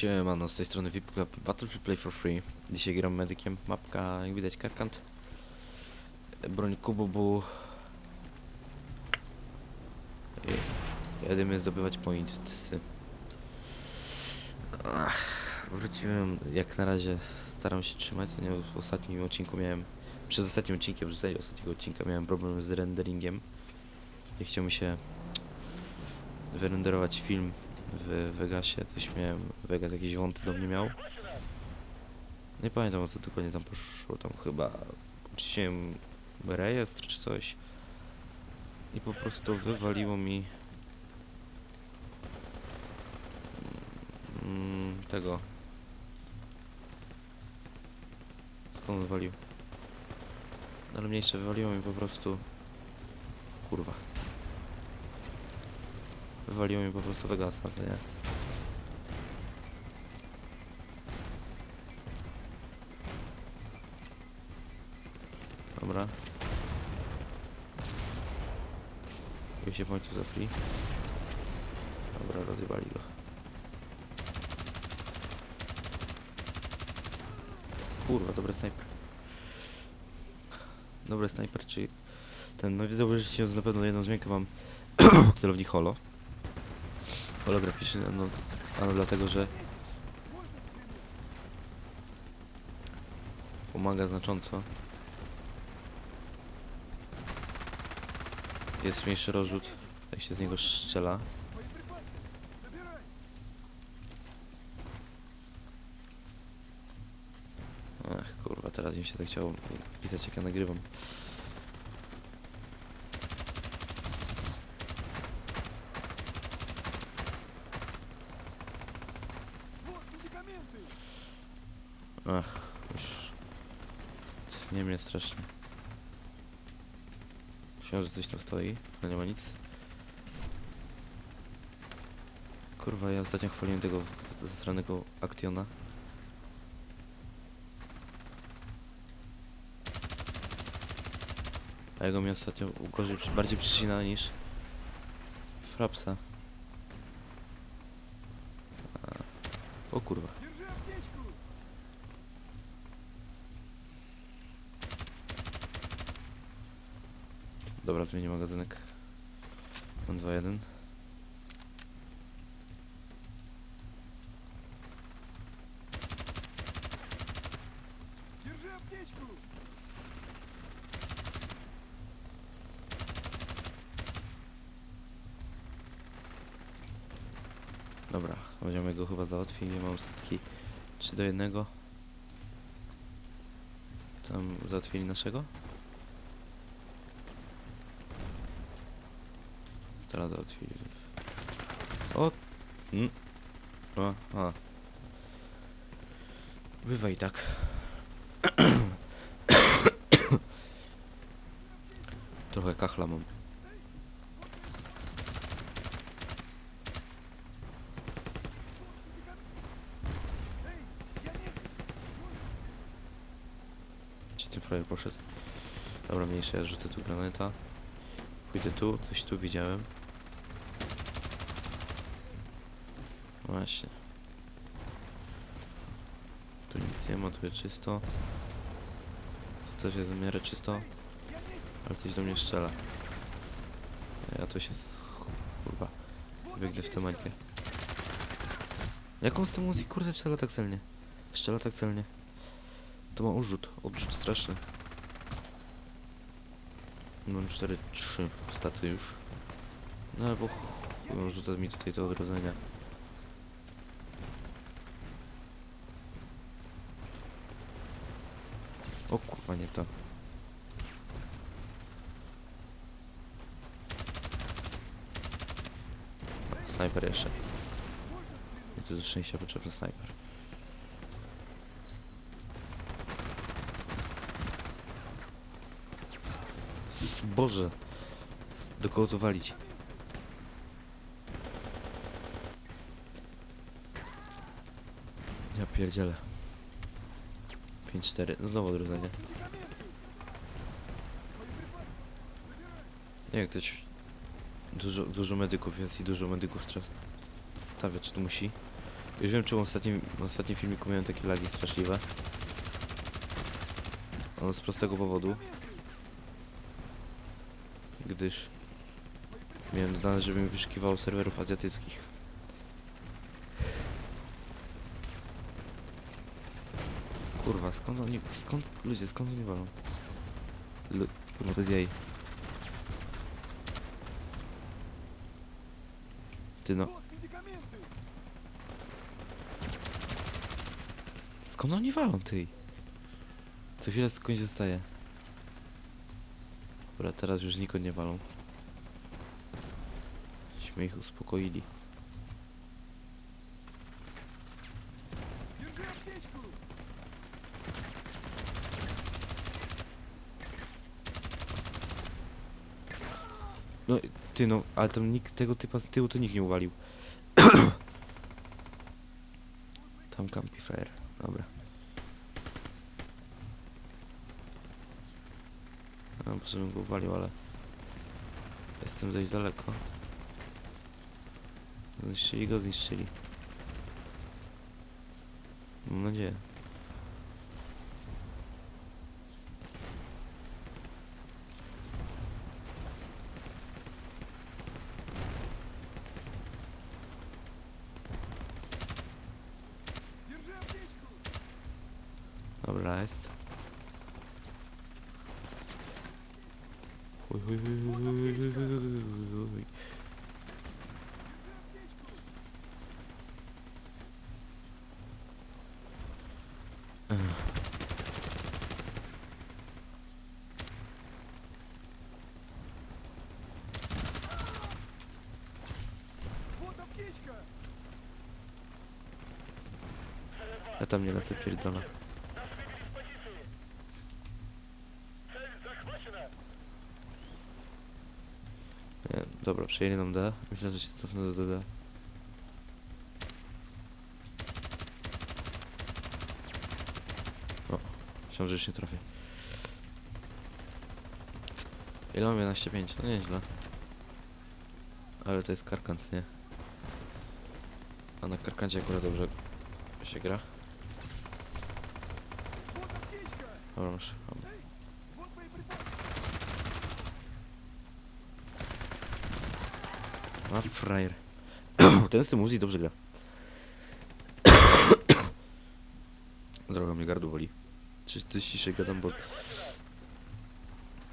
Siemano, z tej strony VIP Battlefield Play for Free. Dzisiaj gram medykiem. Mapka, jak widać, Karkant. Broń Kububu. Jedziemy zdobywać pointsy. Wróciłem, jak na razie staram się trzymać, co nie w ostatnim odcinku miałem, przez ostatnim odcinkiem, zasadzie ostatniego odcinka miałem problem z renderingiem. I chciał mi się wyrenderować film w Vegasie, coś miałem, Vegas jakieś wąty do mnie miał. Nie pamiętam o co dokładnie tam poszło, tam chyba uczyłem rejestr czy coś i po prostu wywaliło mi mm, tego. Skąd wywalił? Ale mniejsze wywaliło mi po prostu kurwa wywaliło mi po prostu Vegasa, to nie Dobra. Kupię się pońcu za free. Dobra, rozjebali go. Kurwa, dobry snajper. Dobry snajper, czy ten, no zauważycie na pewno jedną zmiankę mam celownik holo. Holograficzny, no, ano dlatego, że pomaga znacząco. Jest mniejszy rozrzut, jak się z niego strzela. Ach kurwa, teraz mi się tak chciało pisać jak ja nagrywam. Ach, już nie mnie strasznie. Myślałem, coś tam stoi, no nie ma nic. Kurwa, ja ostatnio chwaliłem tego zasranego Actiona. A jego mi ostatnio gorzej, bardziej przycina niż Frapsa. O kurwa. Dobra, zmienię magazynek. Mam 2-1. Dobra, będziemy go chyba załatwili. Mam setki 3 do 1. Tam załatwili naszego? teraz otwierać. O! Mm. O, o. Bywaj tak. Trochę kachla mam. Gdzie ten frajer poszedł? Dobra, mniejsza, ja rzucę tu granata. Pójdę tu, coś tu widziałem. Właśnie. Tu nic nie ma, tu jest czysto. Tu też jest w miarę czysto, ale coś do mnie strzela. Ja tu się z... kurwa, w tę mańkę. Jaką z tą muzyką kurde strzela tak celnie? Strzela tak celnie. To ma odrzut, odrzut straszny. Mam 4-3 staty już. No ale bo chuj, rzuca mi tutaj te odrodzenia. O kurwa, nie to. Snajper jeszcze. I tu do szczęścia potrzebny snajper. Boże. Do kogo to walić? Ja pierdzielę. 5-4. No Znowu odrodzenie. Nie ktoś... Dużo, dużo medyków jest i dużo medyków stra- stawia, czy tu musi. Już wiem czemu ostatnim, ostatnim filmiku miałem takie lagi straszliwe. Ono z prostego powodu, gdyż miałem dodane, żebym wyszukiwał serwerów azjatyckich. Kurwa, skąd oni, skąd, ludzie, skąd oni walą? Lu, kurwa, to jest jej. Ty no. Skąd oni walą, ty? Co chwilę skądś zostaje. Dobra, teraz już nikąd nie walą. Myśmy ich uspokoili. No, ty no, ale tam nikt tego typa z tyłu to nikt nie uwalił. tam campi dobra. No, bo żebym go uwalił, ale... Jestem dość daleko. Zniszczyli go, zniszczyli. Mam nadzieję. Dobra, jest. Uj, uj, uj, Ja tam nie lecę pierdolę. Dobra, przejęli nam D. Myślę, że się cofnę do D. O, myślałem, że już nie trafię. Ile mam 11,5? No nieźle. Ale to jest karkant, nie? A na karkancie akurat dobrze się gra. Dobra, muszę A frajer. Ten z tym Uzi dobrze gra. Droga mnie gardło boli. Czy ty ciszej gadam, bo...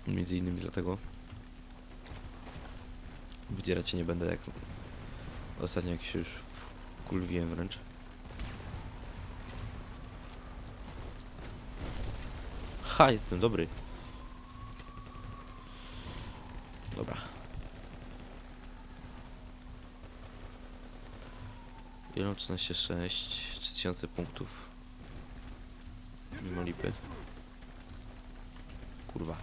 Między innymi dlatego... Wydzierać się nie będę jak... Ostatnio jak się już wkulwiłem wręcz. Ha, jestem dobry. Dobra. Wielocność 6, 3000 punktów. Mimo lipy. Kurwa.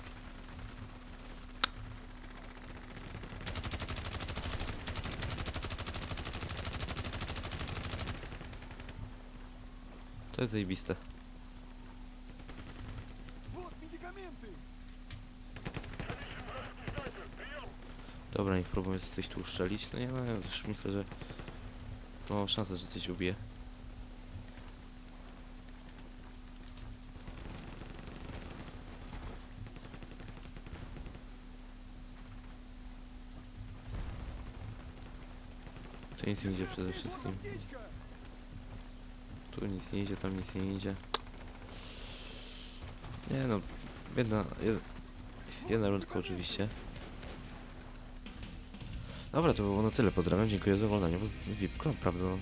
To jest zajebiste. Dobra, niech próbuję coś tu uszczelić. No ja no, już myślę, że Mam szansę, że coś ubije. Tu nic nie idzie przede wszystkim. Tu nic nie idzie, tam nic nie idzie. Nie no, jedna, jedna, jedna rundka oczywiście. Dobra, to było na tyle. Pozdrawiam, dziękuję za oglądanie. VIP, naprawdę, no,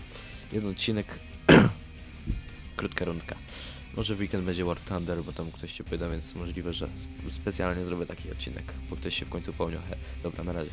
jeden odcinek, krótka rundka. Może w weekend będzie War Thunder, bo tam ktoś się pyta, więc możliwe, że sp- specjalnie zrobię taki odcinek, bo ktoś się w końcu. He, Dobra, na razie.